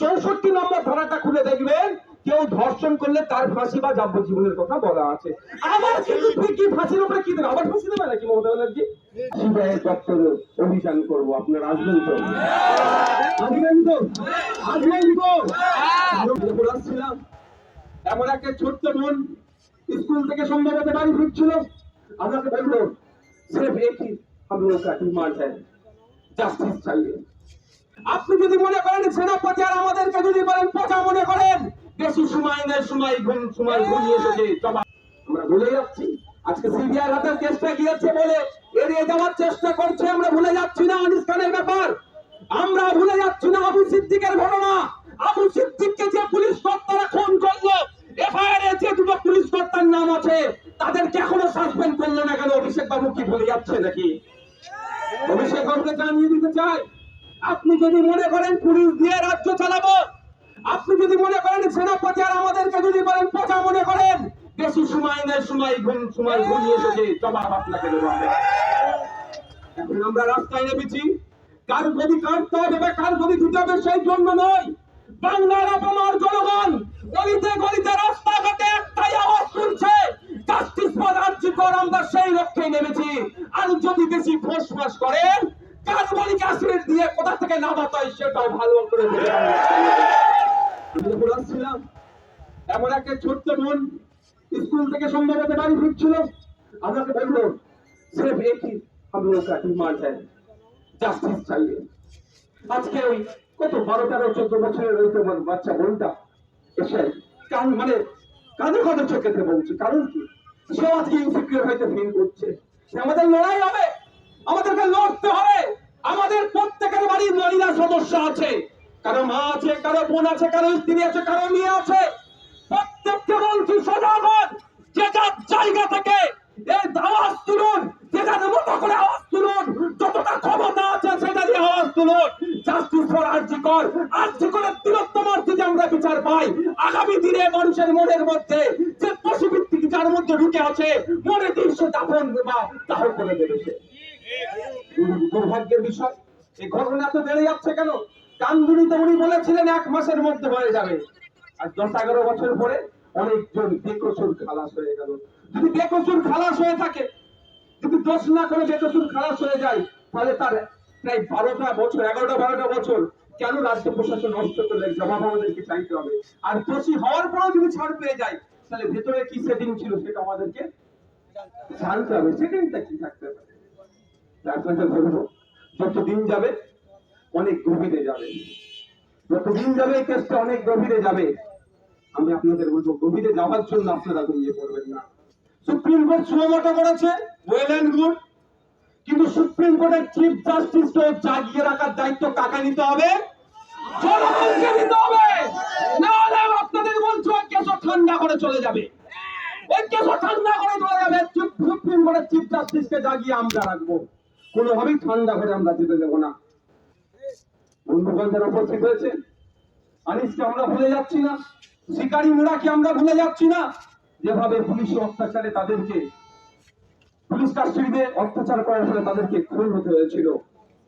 চৌষট্টি নম্বর ধারাটা খুলে দেখবেন কেউ ধর্ষণ করলে তার ফাঁসি বা যাবজ্জীবনের কথা বলা আছে আবার কিন্তু তুই কি ফাঁসির উপরে কি দেবে আবার ফাঁসি দেবে নাকি মমতা ব্যানার্জি সিবিআই দপ্তরে অভিযান করবো আপনারা আসবেন তো আসবেন তো আসবেন তো যখন আসছিলাম এমন একটা ছোট্ট বোন স্কুল থেকে সম্ভবত বাড়ি ফিরছিল আমাকে বললো সির্ফ একই हम लोग का डिमांड है জাস্টিস চাইয়ে আপনি যদি মনে করেন সেনাপতি আর আমাদেরকে যদি বলেন পচা মনে করেন, বেশি সময় নেই, সময় ঘুম, সময় ঘুমিয়ে এসেছে আমরা ভুলে যাচ্ছি। আজকে সিবিআই হাতের চেষ্টা গিয়েছে বলে এড়িয়ে যাওয়ার চেষ্টা করছে, আমরা ভুলে যাচ্ছি। বেশি সময় ঘুম সময় ঘুমিয়ে এসেছে, জবাব আপনাকে আমরা। এখন আমরা রাস্তায় নেমেছি কার গদি কাটতে হবে, কার গদি হবে সেই জন্য নয় বাংলার অপমার জনগণ গলিতে গলিতে রাস্তাঘাটে একটাই আওয়াজ শুনছে, জাস্টিস ফর আর্যিকর আমরা সেই লক্ষ্যে নেমেছি আর যদি বেশি ফোঁস ফাঁস করেন কার্বনিক অ্যাসিড দিয়ে কোথা থেকে নামাতে হয় সেটাও ভালো করে আমরা। আমি যখন আসছিলাম, এমন একটা ছোট্ট বোন স্কুল থেকে সম্ভবত বাড়ি ফিরছিল আমাকে বললো সির্ফ একই हम लोग का डिमांड है জাস্টিস চাইয়ে আজকে ওই কত বারো তেরো চোদ্দ বছরের ওই তোমার বাচ্চা বোনটা এসে কান মানে কাঁদে কাঁদে চোখেতে বলছে কারণ কি সে আজকে ইনসিকিউর হয়তো ফিল করছে আমাদের লড়াই হবে আমাদেরকে লড়তে হবে আমাদের প্রত্যেকের বাড়ির মহিলা সদস্য আছে কারো মা আছে কারো বোন আছে কারো স্ত্রী আছে কারো মেয়ে আছে যে যার জায়গা থেকে এই আওয়াজ তুলুন, যে যার করে আওয়াজ তুলুন, যতটা ক্ষমতা আছে সেটা দিয়ে আওয়াজ তুলুন। জাস্টিস ফর আর্যিকর আর্যিকরের আমরা বিচার পাই। আগামী দিনে মানুষের মনের মধ্যে যে পশুবৃত্তি যার মধ্যে ঢুকে আছে মনে দিন সে বা করে সে। দুর্ভাগ্যের বিষয়, এই ঘটনা তো বেড়ে যাচ্ছে কেন? কান্দুরিতে উনি বলেছিলেন, এক মাসের মধ্যে হয়ে যাবে। আর দশ এগারো বছর পরে অনেকজন বেকসুর খালাস হয়ে গেল। যদি বেকসুর খালাস হয়ে থাকে, যদি দোষ না করে বেকসুর খালাস হয়ে যায়, তাহলে তার প্রায় বারোটা বছর, এগারোটা বারোটা বছর কেন রাজ্য প্রশাসন নষ্ট করলে, জবাব আমাদেরকে চাইতে হবে। আর দোষী হওয়ার পরেও যদি ছাড় পেয়ে যায়, তাহলে ভেতরে কি সেটিং ছিল সেটা আমাদেরকে জানতে হবে। সেটিংটা কি থাকতে পারে? আপনাকে বলব যত দিন যাবে, অনেক গভীরে যাবে। যত দিন যাবে এই কেসটা অনেক গভীরে যাবে। আমি আপনাদের বলব, গভীরে যাওয়ার জন্য আপনারা ঘুমিয়ে পড়বেন না। সুপ্রিম কোর্ট সুমোটো করেছে ওয়েল অ্যান্ড গুড কিন্তু সুপ্রিম কোর্টের চিফ জাস্টিস তো জাগিয়ে রাখার দায়িত্ব কাকে নিতে হবে? জনগণকে নিতে হবে। না হলে আপনাদের বলছো ঠান্ডা করে চলে যাবে। ওই ঠান্ডা করে চলে যাবে। সুপ্রিম কোর্টের চিফ জাস্টিসকে জাগিয়ে আমরা রাখব। কোনোভাবেই ঠান্ডা করে আমরা যেতে দেবো না। বন্ধুগণ যারা উপস্থিত হয়েছে, আনিসকে আমরা ভুলে যাচ্ছি না। শিকারী মুরাকে আমরা ভুলে যাচ্ছি না? যেভাবে পুলিশ অত্যাচারে তাদেরকে, পুলিশ কাস্টডিতে অত্যাচার করার ফলে তাদেরকে খুন হতে হয়েছিল।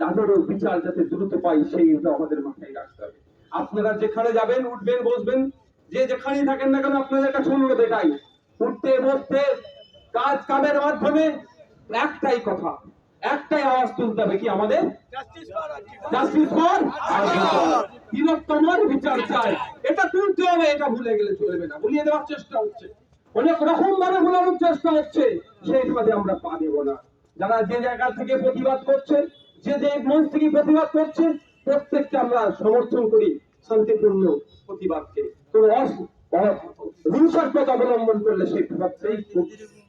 তাদেরও বিচার যাতে দ্রুত পাই সেইটা আমাদের মাথায় রাখতে হবে। আপনারা যেখানে যাবেন, উঠবেন, বসবেন, যে যেখানেই থাকেন না কেন আপনাদের একটা শুনলো দেখাই উঠতে, বসতে, কাজ কামের মাধ্যমে একটাই কথা একটাই আওয়াজ তুলতে হবে কি আমাদের? জাস্টিস ফর তিলোত্তমার বিচার চাই। এটা তুলতে হবে এটা ভুলে গেলে চলবে না। ভুলিয়ে দেওয়ার চেষ্টা হচ্ছে। অনেক রকম ভাবে ভুলানোর চেষ্টা হচ্ছে। সেই আমরা পা দেব না। যারা যে জায়গা থেকে প্রতিবাদ করছে যে যে মঞ্চ থেকে প্রতিবাদ করছে প্রত্যেককে আমরা সমর্থন করি শান্তিপূর্ণ প্রতিবাদকে। কোনো হিংসার অবলম্বন করলে সেই সেই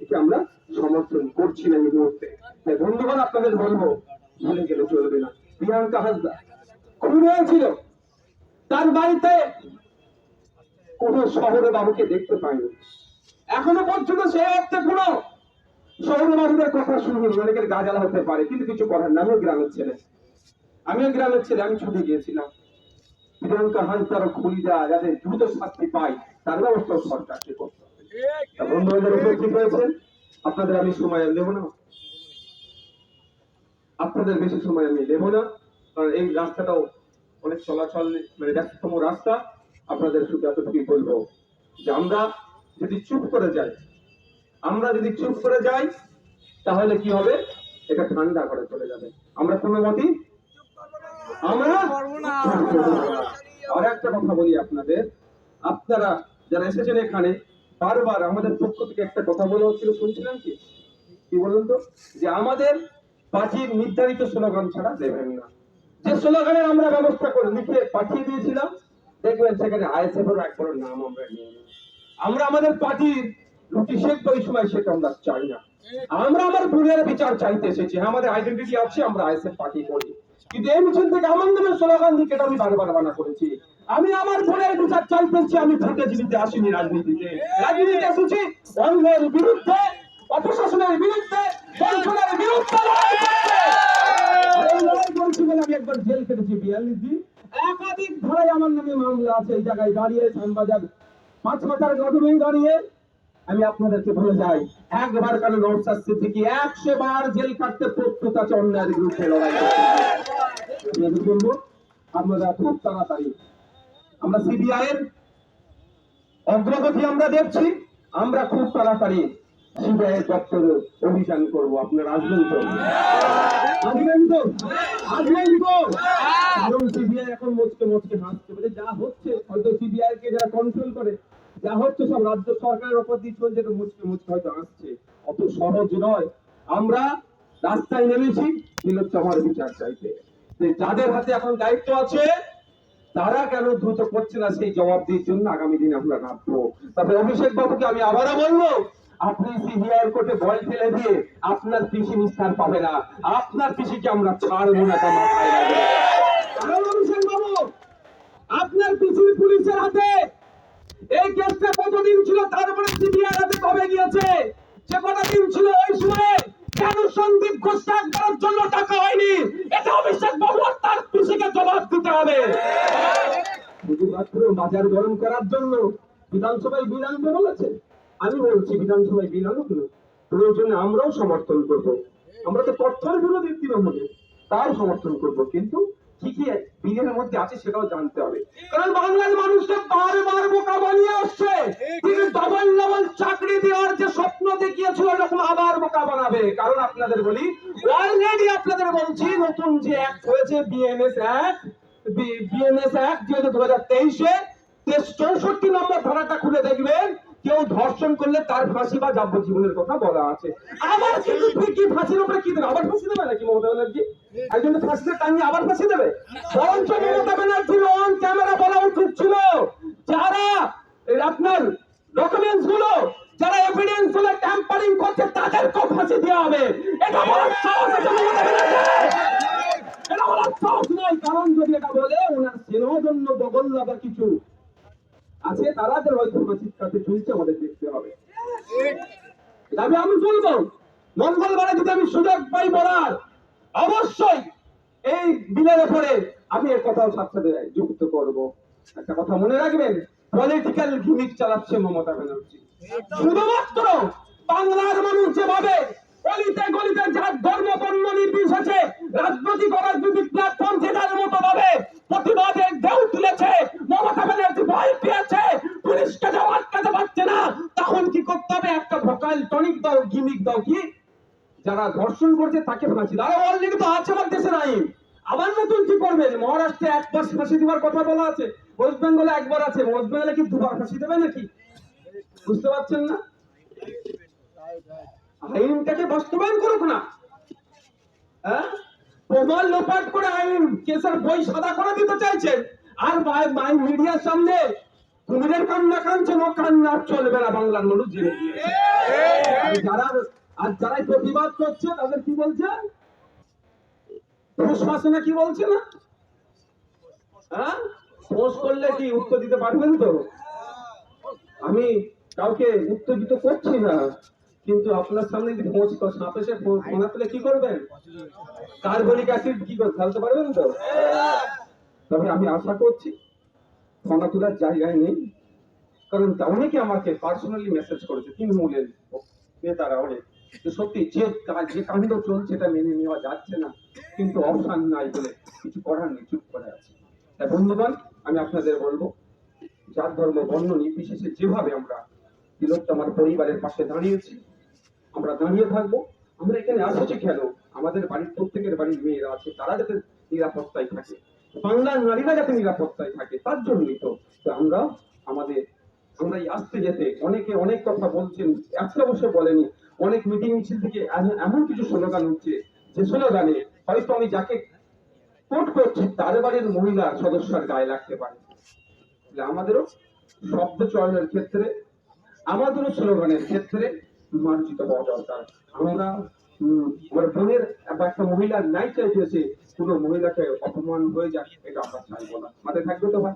একে আমরা সমর্থন করছি না এই মুহূর্তে। তাই বন্ধুগণ, আপনাদের বলব, ভুলে গেলে চলবে না। প্রিয়াঙ্কা হাসদা খুন হয়েছিল তার বাড়িতে কোন শহরে বাবুকে দেখতে পাইনি এখনও পর্যন্ত সে অর্থে কোনো শহরে বাবুদের কথা শুনি অনেকের গাজালা হতে পারে, কিন্তু কিছু করার না আমিও গ্রামের ছেলে। আমিও গ্রামের ছেলে, আমি ছুটে গিয়েছিলাম। প্রিয়াঙ্কা হাসদার খুলিদা যাতে দ্রুত শাস্তি পায় তার ব্যবস্থা সরকারকে করতে হবে। তা বন্ধু বান্ধব উপস্থিত হয়েছে? আপনাদের আমি সময় নেব না। আপনাদের বেশি সময় আমি নেব না কারণ এই রাস্তাটাও অনেক চলাচল মানে ব্যস্ততম রাস্তা। আপনাদের শুধু এতটুকুই বলব যে আমরা যদি চুপ করে যাই আমরা যদি চুপ করে যাই তাহলে কি হবে? এটা ঠান্ডা করে চলে যাবে। আমরা কোনো মতেই আমরা আর একটা কথা বলি আপনাদের। আপনারা যারা এসেছেন এখানে, বারবার আমাদের পক্ষ থেকে একটা কথা বলা হচ্ছিল, শুনছিলেন কি? কি বলুন তো? যে আমাদের পার্টির নির্ধারিত স্লোগান ছাড়া দেবেন না। যে স্লোগানের আমরা ব্যবস্থা করে লিখে পাঠিয়ে দিয়েছিলাম, দেখবেন সেখানে আইএসএফ এর একবার নাম আমরা নিয়ে আমরা আমাদের পার্টির রুটি শেখ ওই সময় সেটা আমরা চাই না। আমরা আমার ভুলের বিচার চাইতে এসেছি। আমাদের আইডেন্টিটি আছে, আমরা আইএসএফ পার্টি করি। কিন্তু এই মিছিল থেকে আমার নামে দিয়ে এটা আমি বারবার বানা করেছি? আমি আমার ভুলের বিচার চাইতেছি, আমি ফুটেজীবিতে আসিনি রাজনীতিতে। রাজনীতিতে এসেছি অন্যের বিরুদ্ধে, অপশাসনের বিরুদ্ধে, বঞ্চনার বিরুদ্ধে আমি একবার জেল বিয়াল্লিশ দিন। একাধিক আমার নামে মামলা আছে, এই জায়গায় দাঁড়িয়ে পাঁচ মাথার গঠনেই দাঁড়িয়ে আমি আপনাদেরকে বলে যাই, একবার কেন নৌসাদ সিদ্দিকি একশো বার জেল কাটতে প্রস্তুত আছে অন্যায়ের বিরুদ্ধে লড়াই আমরা সিবিআই এর অগ্রগতি আমরা দেখছি, আমরা খুব তাড়াতাড়ি সিবিআই এর অভিযান আপনারা আসবেন তো? আসবেন তো? আসবেন তো? কারণ সিবিআই এখন মুচকে মুচকে যা হচ্ছে, হয়তো সিবিআই কে যারা কন্ট্রোল করে, যা হচ্ছে সব রাজ্য সরকারের উপর দিয়ে চলছে তো মুচকে মুচকে হয়তো আসছে। অত সহজ নয়। আমরা রাস্তায় নেমেছি তিলোত্তমার বিচার চাইতে। যাদের হাতে এখন দায়িত্ব আছে, তারা কেন দ্রুত করছে না সেই জবাবদিহির জন্য আগামী দিনে আমরা রাখব তবে অভিষেক বাবুকে আমি আবারও বলব, আপনি সিবিআই কোর্টে বল ফেলে দিয়ে আপনার পিসি নিস্তার পাবে না। আপনার পিসিকে আমরা ছাড়বো না, তা কারণ অভিষেক বাবু, আপনার পিসি পুলিশের হাতে এই কেসটা কতদিন ছিল তারপরে সিবিআই হাতে কবে গিয়েছে যে কটা দিন ছিল ওই সময়ে কেন সন্দীপ ঘোষ ত্যাগ করার জন্য টাকা হয়নি এটা অভিষেক বাবু আর তার পিসিকে জবাব দিতে হবে শুধুমাত্র বাজার গরম করার জন্য বিধানসভায় বিল আনতে বলেছে। আমি বলছি, বিধানসভায় বিল আনুক প্রয়োজনে আমরাও সমর্থন করব। আমরা তো কঠোর বিরোধী তৃণমূলে। তার সমর্থন করব। কিন্তু কি কি বিলের মধ্যে আছে, সেটাও জানতে হবে। কারণ বাংলার মানুষকে বারবার বোকা বানিয়ে আসছে। তিনি ডবল ডবল চাকরি দেওয়ার যে স্বপ্ন দেখিয়েছিল এরকম আবার বোকা বানাবে। কারণ আপনাদের বলি অলরেডি আপনাদের বলছি, নতুন যে অ্যাক্ট হয়েছে বিএনএস অ্যাক্ট বিএনএস অ্যাক্ট যেহেতু দু হাজার তেইশে চৌষট্টি নম্বর ধারাটা খুলে দেখবেন, কেউ ধর্ষণ করলে তার ফাঁসি বা যাবজ্জীবনের কথা বলা আছে। আবার কিন্তু কি ফাঁসির উপরে কি দেবে? আবার ফাঁসি দেবে নাকি মমতা ব্যানার্জি? একজন ফাঁসিতে টাঙিয়ে আবার ফাঁসি দেবে? বরঞ্চ মমতা ব্যানার্জির অন ক্যামেরা বলা উচিত ছিল। যারা আপনার ডকুমেন্টসগুলো, যারা এভিডেন্সগুলো ট্যাম্পারিং করছে, তাদেরকেও ফাঁসি দেওয়া হবে। এটা বলার সাহস আছে মমতা ব্যানার্জির। এটা বলার সাহস নাই। কারণ যদি এটা বলে, ওনার সেনজন্য বগল লাগা কিছু। আছে তারাদের হয়তো ফাঁসির কাছে ঝুলছে আমাদের দেখতে হবে। তবে আমি বলব মঙ্গলবারে যদি আমি সুযোগ পাই বলার, অবশ্যই এই বিলের উপরে আমি এর কথাও সাথে যুক্ত করব। একটা কথা মনে রাখবেন পলিটিক্যাল গিমিক চালাচ্ছে মমতা ব্যানার্জি। শুধুমাত্র বাংলার মানুষ যেভাবে গলিতে গলিতে যার ধর্ম বর্ণ নির্বিশেষে রাজনৈতিক অরাজনৈতিক প্ল্যাটফর্ম যে যার মতো ভাবে প্রতিবাদের ঢেউ তুলেছে মমতা ব্যানার্জি ভয় পেয়েছে পুলিশকে যাও আটকাতে পারছে না তখন কি করতে হবে একটা ভোকাল টনিক দাও গিমিক দাও কি যারা ধর্ষণ করছে তাকে ফাঁসি দাও। অলরেডি তো আছে আমার দেশের আইন আবার নতুন কি করবেন মহারাষ্ট্রে একবার ফাঁসি দেওয়ার কথা বলা আছে। ওয়েস্ট বেঙ্গলে একবার আছে। ওয়েস্ট বেঙ্গলে কি দুবার ফাঁসি দেবে নাকি? বুঝতে পারছেন না? আইনটাকে বাস্তবায়ন করুক না। হ্যাঁ? প্রমাণ লোপাট করে আইন কেসের বই সাদা করে দিতে চাইছেন আর মাই মিডিয়ার সামনে কুমিরের কান্না কানছেন ও কান্না চলবে না বাংলার মানুষ যারা আর যারা প্রতিবাদ করছে, তাদের কি বলছে? ঘুষ না কি বলছে না? হ্যাঁ? পোষ করলে কি উত্তর দিতে পারবেন তো? আমি কাউকে উত্তেজিত করছি না, কিন্তু আপনার সামনে যদি ফোঁস সাপে সে ফোনা পেলে কি করবেন? কার্বনিক অ্যাসিড কি করে ফেলতে পারবেন তো? তবে আমি আশা করছি ফোনা তোলার জায়গায় নেই, কারণ অনেকে আমাকে পার্সোনালি মেসেজ করেছে, তৃণমূলের নেতারা অনেক। সত্যি যে যে কাণ্ড চলছে এটা মেনে নেওয়া যাচ্ছে না। কিন্তু অপশান নাই বলে কিছু করার নেই, চুপ করে আছে। বন্ধুগণ, আমি আপনাদের বলব যার ধর্ম, বর্ণ, নির্বিশেষে যেভাবে আমরা তিলোত্তমার পরিবারের পাশে দাঁড়িয়েছি, আমরা দাঁড়িয়ে থাকব। আমরা এখানে আসছি কেন? আমাদের বাড়ির প্রত্যেকের বাড়ির মেয়েরা আছে, তারা যাতে নিরাপত্তায় থাকে। বাংলার নারীরা যাতে নিরাপত্তায় থাকে, তার জন্যই তো আমরা আমাদের আমরা আসতে যেতে অনেকে অনেক কথা বলছেন একটা বসে বলেনি। অনেক মিটিং মিছিল থেকে এমন- কিছু স্লোগান হচ্ছে যে স্লোগানে হয়তো আমি যাকে কোট করছি, তার বাড়ির মহিলা সদস্যের গায়ে লাগতে পারে। আমাদেরও শব্দ চয়নের ক্ষেত্রে, আমাদেরও স্লোগানের ক্ষেত্রে মার্জিত হওয়া দরকার। আমরা আমার বোনের বা একটা মহিলার নাই চাইতেছে কোনো মহিলাকে অপমান হয়ে যাক, এটা আমরা চাইব না। মাথায় থাকবে তো ভাই?